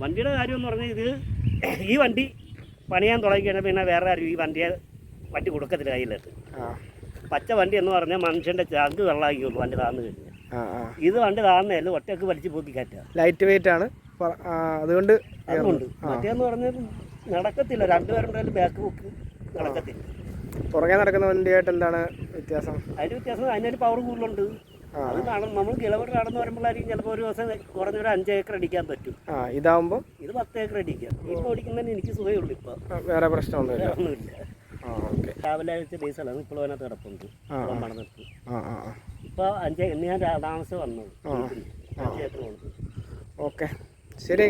വണ്ടിയുടെ കാര്യം എന്ന് പറഞ്ഞാൽ ഇത് ഈ വണ്ടി പണിയാൻ തുടങ്ങിക്കഴിഞ്ഞാൽ പിന്നെ വേറെ ആരും ഈ വണ്ടിയെ വണ്ടി കൊടുക്കത്തില്ല കയ്യിലേക്ക് പച്ച വണ്ടി എന്ന് പറഞ്ഞാൽ മനുഷ്യന്റെ ചങ്ക് വെള്ളമാക്കിയുള്ളൂ വണ്ടി താന്നു കഴിഞ്ഞാൽ ഇത് വണ്ടി താന്നതല്ല ഒറ്റയ്ക്ക് വലിച്ചു പോക്കി കയറ്റുക ലൈറ്റ് വെയിറ്റ് ആണ്. അതുകൊണ്ട് അതുകൊണ്ട്. മറ്റേന്ന് പറഞ്ഞാൽ നടക്കത്തില്ല. രണ്ടുപേരുടെ ബാക്ക് ബുക്ക് നടക്കത്തില്ല. പുറകെ നടക്കുന്ന വണ്ടിയായിട്ട് എന്താണ് വ്യത്യാസം? അതിന് വ്യത്യാസം അതിനൊരു പവർ കൂടുതലുണ്ട്. അത് നമ്മൾ കിലോമീറ്റർ നടന്ന് വരുമ്പോഴായിരിക്കും ചിലപ്പോൾ ഒരു ദിവസം കുറഞ്ഞൊരു അഞ്ച് ഏക്കർ അടിക്കാൻ പറ്റും. ആ ഇതാവുമ്പോൾ ഇത് പത്ത് ഏക്കർ അടിക്കാം. ഇപ്പോൾ ഓടിക്കുന്നതിന് എനിക്ക് സുഖമേ ഉള്ളൂ ഇപ്പോൾ വേറെ പ്രശ്നമൊന്നുമില്ല. ഒന്നുമില്ല രാവിലെ വെച്ച ഡീസലാണ് ഇപ്പോഴും അതിനകത്ത് കിടപ്പുണ്ട്. ആ ഇപ്പോൾ അഞ്ച് ഞാൻ താമസം വന്നത്. അഞ്ച് ഏക്കർ കൊടുത്തു. ഓക്കെ. ശരി.